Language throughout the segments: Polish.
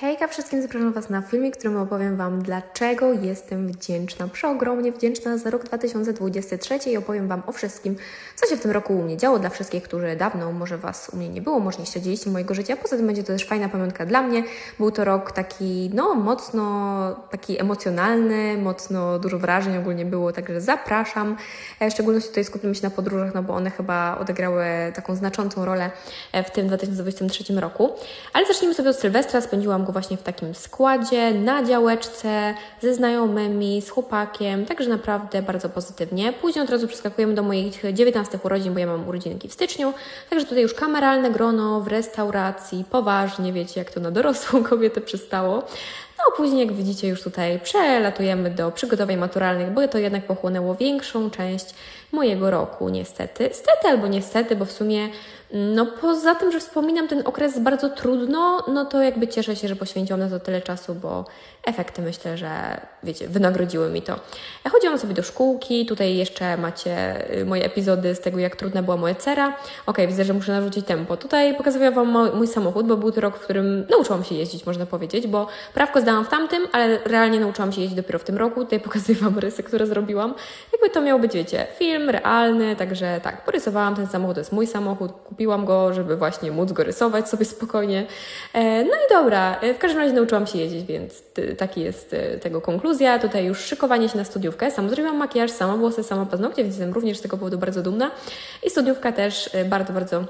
Hejka wszystkim, zapraszam Was na filmik, w którym opowiem Wam, dlaczego jestem wdzięczna, przeogromnie wdzięczna za rok 2023 i opowiem Wam o wszystkim, co się w tym roku u mnie działo, dla wszystkich, którzy dawno może Was u mnie nie było, może nie śledziliście mojego życia. Poza tym będzie to też fajna pamiątka dla mnie. Był to rok taki, no, mocno taki emocjonalny, mocno dużo wrażeń ogólnie było, także zapraszam. E, W szczególności tutaj skupimy się na podróżach, no bo one chyba odegrały taką znaczącą rolę e, w tym 2023 roku. Ale zacznijmy sobie od Sylwestra. Spędziłam go właśnie w takim składzie, na działeczce, ze znajomymi, z chłopakiem, także naprawdę bardzo pozytywnie. Później od razu przeskakujemy do moich 19 urodzin, bo ja mam urodzinki w styczniu, także tutaj już kameralne grono w restauracji, poważnie, wiecie, jak to na dorosłą kobietę przystało. No później, jak widzicie, już tutaj przelatujemy do przygotowań maturalnych, bo to jednak pochłonęło większą część mojego roku, niestety. Stety albo niestety, bo w sumie, no poza tym, że wspominam ten okres bardzo trudno, no to jakby cieszę się, że poświęciłam na to tyle czasu, bo efekty myślę, że wiecie, wynagrodziły mi to. Ja chodziłam sobie do szkółki, tutaj jeszcze macie y, moje epizody z tego, jak trudna była moja cera. Okej, widzę, że muszę narzucić tempo. Tutaj pokazuję Wam mój samochód, bo był to rok, w którym nauczyłam się jeździć, można powiedzieć, bo prawko zdałam w tamtym, ale realnie nauczyłam się jeździć dopiero w tym roku. Tutaj pokazuję Wam rysy, które zrobiłam. Jakby to miał być, wiecie, film realny, także tak, porysowałam ten samochód, to jest mój samochód, kupiłam go, żeby właśnie móc go rysować sobie spokojnie. E, No i dobra, e, w każdym razie nauczyłam się jeździć, więc taki jest e, tego konkluzja. Tutaj już szykowanie się na studiówkę. Sama zrobiłam makijaż, sama włosy, sama paznokcie, więc jestem również z tego powodu bardzo dumna. I studiówka też e, bardzo, bardzo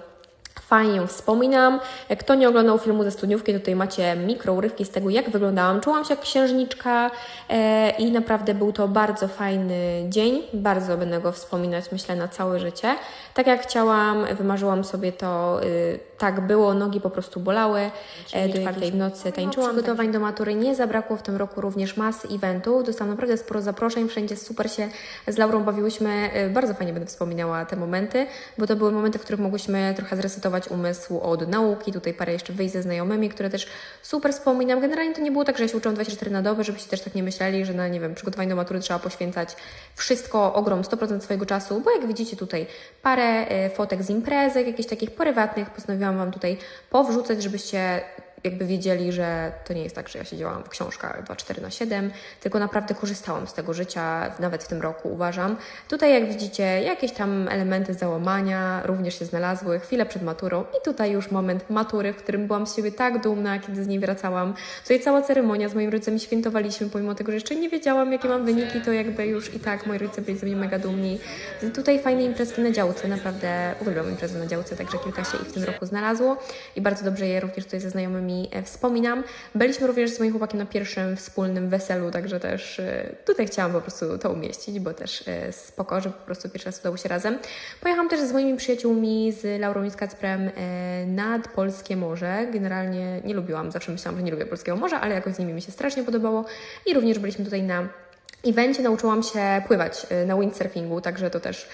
Fajnie ją wspominam. Kto nie oglądał filmu ze studniówki, tutaj macie mikrourywki z tego, jak wyglądałam. Czułam się jak księżniczka e, i naprawdę był to bardzo fajny dzień. Bardzo będę go wspominać, myślę, na całe życie. Tak jak chciałam, wymarzyłam sobie to, y, tak było, nogi po prostu bolały. E, do czwartej w nocy tańczyłam. Przygotowań do matury nie zabrakło w tym roku również masy eventów. Dostałam naprawdę sporo zaproszeń, wszędzie super się z Laurą bawiłyśmy. E, Bardzo fajnie będę wspominała te momenty, bo to były momenty, w których mogłyśmy trochę zresetować umysł od nauki. Tutaj parę jeszcze wyjść ze znajomymi, które też super wspominam. Generalnie to nie było tak, że ja się uczyłam 24 na dobę, żebyście też tak nie myśleli, że na, nie wiem, przygotowanie do matury trzeba poświęcać wszystko, ogrom, 100% swojego czasu, bo jak widzicie tutaj parę e, fotek z imprezek, jakichś takich prywatnych, postanowiłam Wam tutaj powrzucać, żebyście jakby wiedzieli, że to nie jest tak, że ja siedziałam w książkach 24 na 7, tylko naprawdę korzystałam z tego życia, nawet w tym roku uważam. Tutaj jak widzicie, jakieś tam elementy załamania również się znalazły chwilę przed maturą i tutaj już moment matury, w którym byłam z siebie tak dumna, kiedy z niej wracałam. Tutaj cała ceremonia z moim rodzicem świętowaliśmy, pomimo tego, że jeszcze nie wiedziałam, jakie mam wyniki, to jakby już i tak moi rodzice byli ze mnie mega dumni. Tutaj fajne imprezki na działce, naprawdę uwielbiam imprezy na działce, także kilka się i w tym roku znalazło i bardzo dobrze je również tutaj ze znajomymi e, wspominam. Byliśmy również z moim chłopakiem na pierwszym wspólnym weselu, także też e, tutaj chciałam po prostu to umieścić, bo też e, spoko, że po prostu pierwszy raz udało się razem. Pojechałam też z moimi przyjaciółmi, z Laurą i z Kacprem nad Polskie Morze. Generalnie nie lubiłam, zawsze myślałam, że nie lubię Polskiego Morza, ale jakoś z nimi mi się strasznie podobało i również byliśmy tutaj na evencie nauczyłam się pływać na windsurfingu, także to też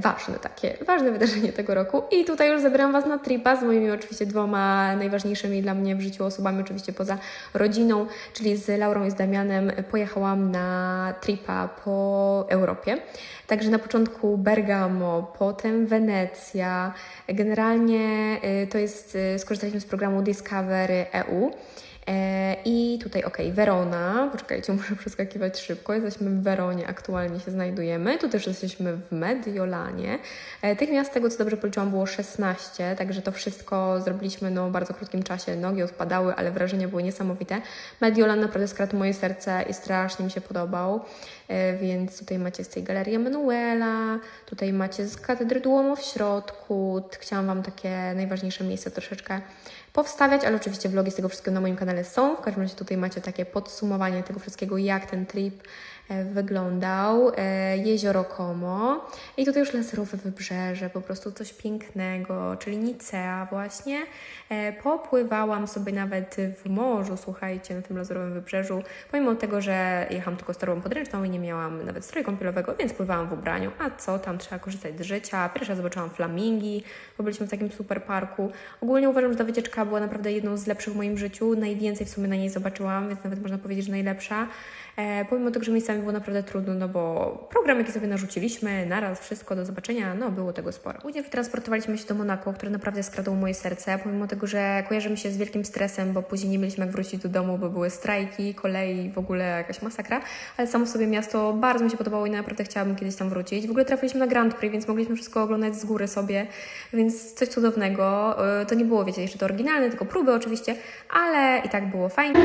ważne takie, ważne wydarzenie tego roku. I tutaj już zabieram Was na tripa z moimi oczywiście dwoma najważniejszymi dla mnie w życiu osobami, oczywiście poza rodziną, czyli z Laurą i z Damianem pojechałam na tripa po Europie. Także na początku Bergamo, potem Wenecja. Generalnie y, to jest, y, skorzystaliśmy z programu Discovery EU. E, I tutaj, ok, Werona. Poczekajcie, muszę przeskakiwać szybko. Jesteśmy w Weronie, aktualnie się znajdujemy. Tu też jesteśmy w Mediolanie. E, Tych miast, z tego co dobrze policzyłam, było 16, także to wszystko zrobiliśmy no, w bardzo krótkim czasie. Nogi odpadały, ale wrażenia były niesamowite. Mediolan naprawdę skradł moje serce i strasznie mi się podobał. E, Więc tutaj macie z tej galerii Emanuela, tutaj macie z katedry Duomo w środku. Chciałam Wam takie najważniejsze miejsca troszeczkę powstawiać, ale oczywiście vlogi z tego wszystkiego na moim kanale są. W każdym razie tutaj macie takie podsumowanie tego wszystkiego, jak ten trip wyglądał. E, Jezioro Como i tutaj już laserowe wybrzeże, po prostu coś pięknego, czyli Nicea właśnie. E, Popływałam sobie nawet w morzu, słuchajcie, na tym lazurowym wybrzeżu, pomimo tego, że jechałam tylko z torbą podręczną i nie miałam nawet stroju kąpielowego, więc pływałam w ubraniu. A co tam, trzeba korzystać z życia. Pierwsza zobaczyłam flamingi, bo byliśmy w takim super parku. Ogólnie uważam, że ta wycieczka była naprawdę jedną z lepszych w moim życiu. Najwięcej w sumie na niej zobaczyłam, więc nawet można powiedzieć, że najlepsza. E, pomimo tego, że miejscami było naprawdę trudno, no bo program, jaki sobie narzuciliśmy, naraz wszystko do zobaczenia, no było tego sporo. Później transportowaliśmy się do Monako, które naprawdę skradło moje serce, pomimo tego, że kojarzy mi się z wielkim stresem, bo później nie mieliśmy jak wrócić do domu, bo były strajki, kolei, w ogóle jakaś masakra, ale samo sobie miasto bardzo mi się podobało i naprawdę chciałabym kiedyś tam wrócić. W ogóle trafiliśmy na Grand Prix, więc mogliśmy wszystko oglądać z góry sobie, więc coś cudownego. Yy, To nie było, wiecie, jeszcze to oryginalne, tylko próby oczywiście, ale i tak było fajnie.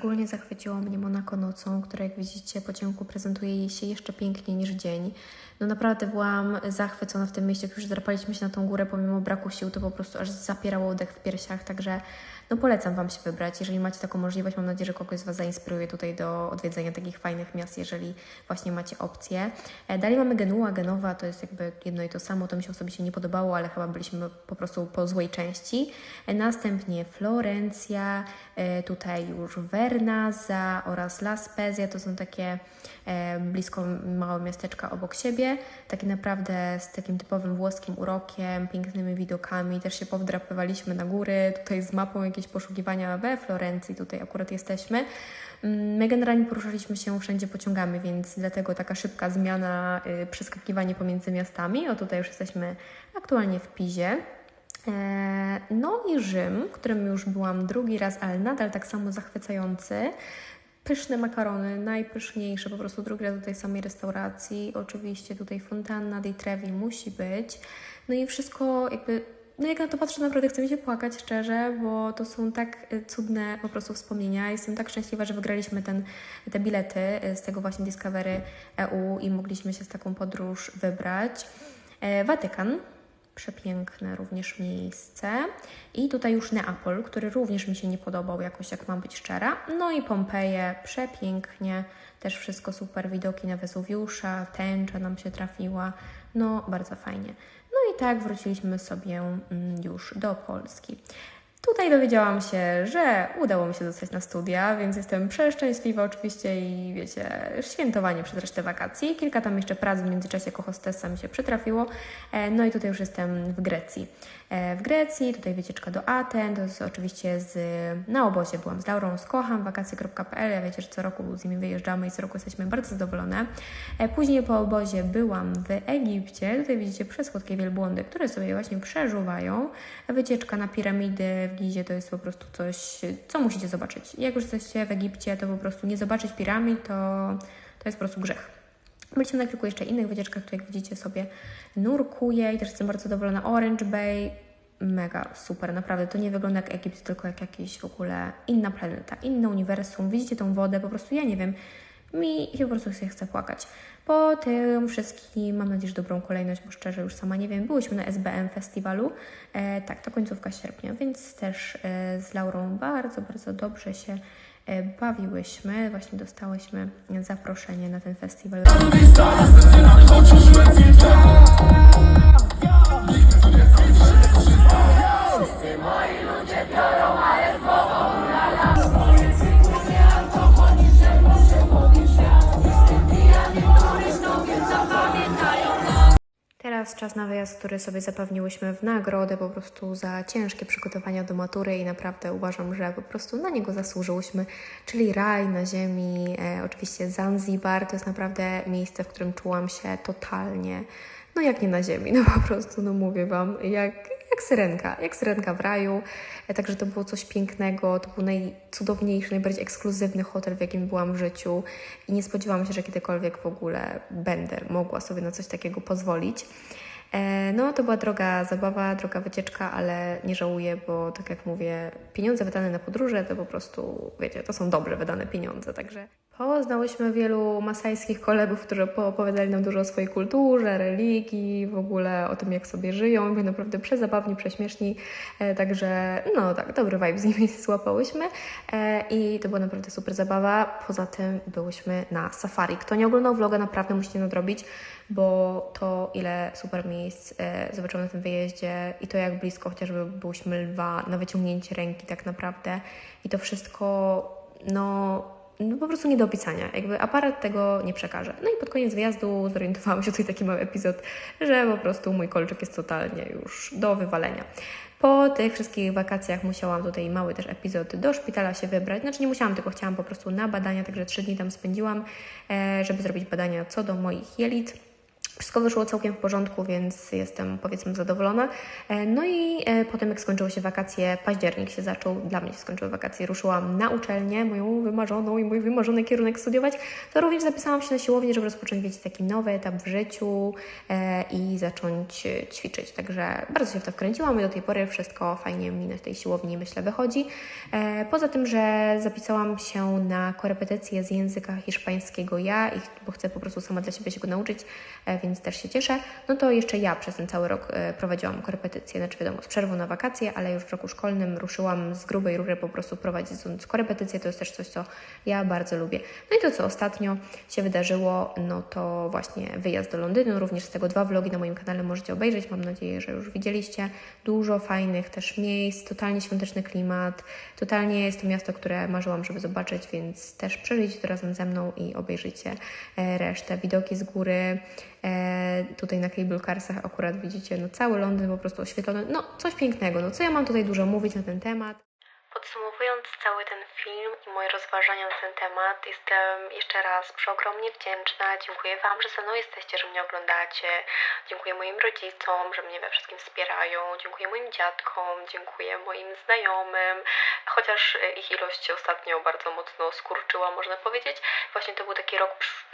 Szczególnie zachwyciło mnie Monako nocą, która jak widzicie po ciemku prezentuje jej się jeszcze piękniej niż dzień. No naprawdę byłam zachwycona w tym mieście, jak już drapaliśmy się na tą górę pomimo braku sił, to po prostu aż zapierało oddech w piersiach, także no polecam Wam się wybrać, jeżeli macie taką możliwość. Mam nadzieję, że kogoś z Was zainspiruje tutaj do odwiedzenia takich fajnych miast, jeżeli właśnie macie opcję. E, Dalej mamy Genua, Genowa, to jest jakby jedno i to samo, to mi się osobiście nie podobało, ale chyba byliśmy po prostu po złej części. E, Następnie Florencja, e, tutaj już Vernaza oraz La Spezia, to są takie e, blisko małe miasteczka obok siebie, takie naprawdę z takim typowym włoskim urokiem, pięknymi widokami, też się powdrapywaliśmy na góry, tutaj z mapą jakieś poszukiwania we Florencji, tutaj akurat jesteśmy. Mm, My generalnie poruszaliśmy się wszędzie pociągami, więc dlatego taka szybka zmiana, y, przeskakiwanie pomiędzy miastami. O tutaj już jesteśmy aktualnie w Pizie. E, No i Rzym, w którym już byłam drugi raz, ale nadal tak samo zachwycający. Pyszne makarony, najpyszniejsze, po prostu drugi raz do tej samej restauracji. Oczywiście tutaj fontanna di Trevi musi być. No i wszystko jakby, no jak na to patrzę, naprawdę chce mi się płakać szczerze, bo to są tak y, cudne po prostu wspomnienia. Jestem tak szczęśliwa, że wygraliśmy ten, te bilety y, z tego właśnie Discovery EU i mogliśmy się z taką podróż wybrać. E, Watykan, przepiękne również miejsce. I tutaj już Neapol, który również mi się nie podobał jakoś, jak mam być szczera. No i Pompeje, przepięknie, też wszystko super, widoki na Wezuwiusza, tęcza nam się trafiła, no bardzo fajnie. No i tak wróciliśmy sobie mm, już do Polski. Tutaj dowiedziałam się, że udało mi się dostać na studia, więc jestem przeszczęśliwa oczywiście i wiecie, świętowanie przez resztę wakacji. Kilka tam jeszcze prac w międzyczasie jako hostessa mi się przytrafiło. E, No i tutaj już jestem w Grecji. E, W Grecji, tutaj wycieczka do Aten, to jest oczywiście z, na obozie byłam z Laurą z Kocham, wakacje.pl, ja wiecie, że co roku z nimi wyjeżdżamy i co roku jesteśmy bardzo zadowolone. E, Później po obozie byłam w Egipcie, tutaj widzicie przesłodkie wielbłądy, które sobie właśnie przeżuwają. Wycieczka na piramidy w Gizie to jest po prostu coś, co musicie zobaczyć. Jak już jesteście w Egipcie, to po prostu nie zobaczyć piramid, to, to jest po prostu grzech. Byliśmy na kilku jeszcze innych wycieczkach, tutaj jak widzicie sobie nurkuję i też jestem bardzo zadowolona. Orange Bay, mega super, naprawdę. To nie wygląda jak Egipt, tylko jak jakiś w ogóle inna planeta, inne uniwersum. Widzicie tą wodę, po prostu ja nie wiem, mi się po prostu się chce płakać. Po tym wszystkim mam nadzieję, że dobrą kolejność, bo szczerze już sama nie wiem. Byłyśmy na SBM Festiwalu, e, tak, to końcówka sierpnia, więc też e, z Laurą bardzo, bardzo dobrze się e, bawiłyśmy. Właśnie dostałyśmy zaproszenie na ten festiwal. Czas na wyjazd, który sobie zapewniłyśmy w nagrodę po prostu za ciężkie przygotowania do matury i naprawdę uważam, że po prostu na niego zasłużyłyśmy, czyli raj na ziemi, e, oczywiście Zanzibar, to jest naprawdę miejsce, w którym czułam się totalnie, no jak nie na ziemi, no po prostu, no mówię Wam, jak, jak syrenka, jak syrenka w raju, e, także to było coś pięknego, to był najcudowniejszy, najbardziej ekskluzywny hotel, w jakim byłam w życiu i nie spodziewałam się, że kiedykolwiek w ogóle będę mogła sobie na coś takiego pozwolić. E, No, to była droga zabawa, droga wycieczka, ale nie żałuję, bo tak jak mówię, pieniądze wydane na podróże to po prostu, wiecie, to są dobrze wydane pieniądze, także poznałyśmy wielu masajskich kolegów, którzy poopowiadali nam dużo o swojej kulturze, religii, w ogóle o tym, jak sobie żyją, byli naprawdę przezabawni, prześmieszni, e, także no tak, dobry vibe z nimi złapałyśmy. E, i to była naprawdę super zabawa. Poza tym byłyśmy na safari. Kto nie oglądał vloga, naprawdę musicie nadrobić, bo to ile super miejsc e, zobaczyłam na tym wyjeździe i to jak blisko chociażby byłyśmy lwa na wyciągnięcie ręki tak naprawdę. I to wszystko no no po prostu nie do opisania. Jakby aparat tego nie przekaże. No i pod koniec wyjazdu zorientowałam się, tutaj taki mały epizod, że po prostu mój kolczyk jest totalnie już do wywalenia. Po tych wszystkich wakacjach musiałam tutaj mały też epizod do szpitala się wybrać. Znaczy nie musiałam, tylko chciałam po prostu na badania, także trzy dni tam spędziłam, e, żeby zrobić badania co do moich jelit. Wszystko wyszło całkiem w porządku, więc jestem powiedzmy zadowolona. E, No i e, potem, jak skończyły się wakacje, październik się zaczął, dla mnie się skończyły wakacje, ruszyłam na uczelnię, moją wymarzoną i mój wymarzony kierunek studiować, to również zapisałam się na siłownię, żeby rozpocząć, wiecie, taki nowy etap w życiu e, i zacząć ćwiczyć. Także bardzo się w to wkręciłam i do tej pory wszystko fajnie mi na tej siłowni, myślę, wychodzi. Poza tym, że zapisałam się na korepetycję z języka hiszpańskiego ja, bo chcę po prostu sama dla siebie się go nauczyć, e, więc też się cieszę. No to jeszcze ja przez ten cały rok e, prowadziłam korepetycje, znaczy wiadomo, z przerwą na wakacje, ale już w roku szkolnym ruszyłam z grubej rury po prostu prowadząc korepetycje, to jest też coś, co ja bardzo lubię. No i to, co ostatnio się wydarzyło, no to właśnie wyjazd do Londynu, również z tego dwa vlogi na moim kanale możecie obejrzeć, mam nadzieję, że już widzieliście. Dużo fajnych też miejsc, totalnie świąteczny klimat, totalnie jest to miasto, które marzyłam, żeby zobaczyć, więc też przeżyjcie to razem ze mną i obejrzyjcie e, resztę. Widoki z góry, e, tutaj na cable carsach akurat widzicie no, cały Londyn po prostu oświetlony, no coś pięknego, no co ja mam tutaj dużo mówić na ten temat. Podsumowując cały ten film i moje rozważania na ten temat, jestem jeszcze raz przeogromnie wdzięczna. Dziękuję Wam, że ze mną jesteście, że mnie oglądacie. Dziękuję moim rodzicom, że mnie we wszystkim wspierają. Dziękuję moim dziadkom, dziękuję moim znajomym, chociaż ich ilość ostatnio bardzo mocno skurczyła, można powiedzieć. Właśnie to był taki rok,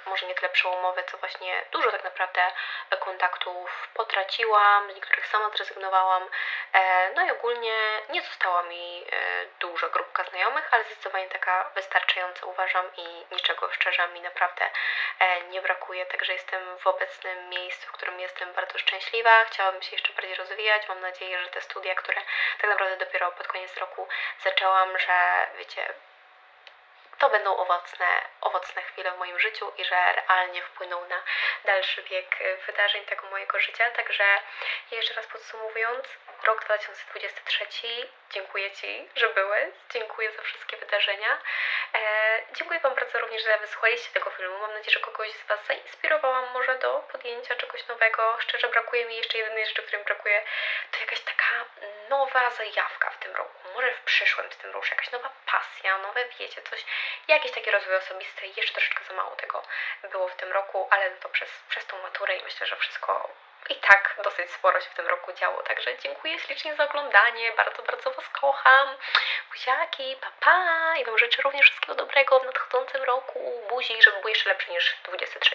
może nie tyle przełomowy, co właśnie dużo tak naprawdę kontaktów potraciłam, z niektórych sama zrezygnowałam. E, No i ogólnie nie została mi e, duża grupka znajomych, ale zdecydowanie taka wystarczająca uważam i niczego szczerze mi naprawdę e, nie brakuje, także jestem w obecnym miejscu, w którym jestem bardzo szczęśliwa. Chciałabym się jeszcze bardziej rozwijać. Mam nadzieję, że te studia, które tak naprawdę dopiero pod koniec roku zaczęłam, że wiecie, to będą owocne, owocne chwile w moim życiu i że realnie wpłyną na dalszy bieg wydarzeń tego mojego życia. Także jeszcze raz podsumowując, rok 2023, dziękuję Ci, że byłeś, dziękuję za wszystkie wydarzenia. E, dziękuję Wam bardzo również, że wysłuchaliście tego filmu. Mam nadzieję, że kogoś z Was zainspirowałam może do podjęcia czegoś nowego. Szczerze brakuje mi jeszcze jedynej rzeczy, której brakuje, to jakaś taka nowa zajawka. Może w przyszłym z tym ruszy, jakaś nowa pasja, nowe wiecie, coś, jakiś taki rozwój osobisty. Jeszcze troszeczkę za mało tego było w tym roku, ale to przez, przez tą maturę i myślę, że wszystko i tak dosyć sporo się w tym roku działo. Także dziękuję ślicznie za oglądanie. Bardzo, bardzo Was kocham. Buziaki, pa, pa. I Wam życzę również wszystkiego dobrego w nadchodzącym roku. Buzi, żeby był jeszcze lepszy niż 23.